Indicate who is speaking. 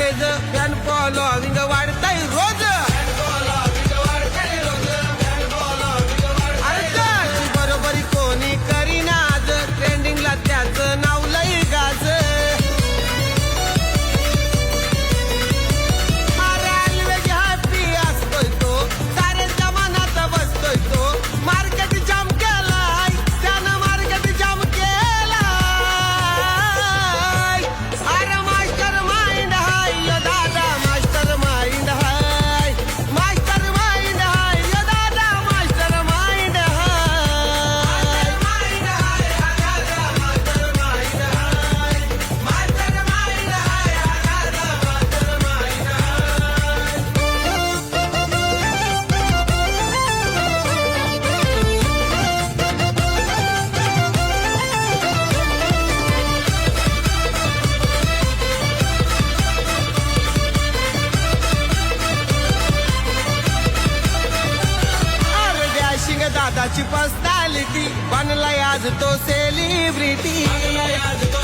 Speaker 1: pan follow அவங்க दादाची personality बनलाय आज तो सेलिब्रिटी आज तो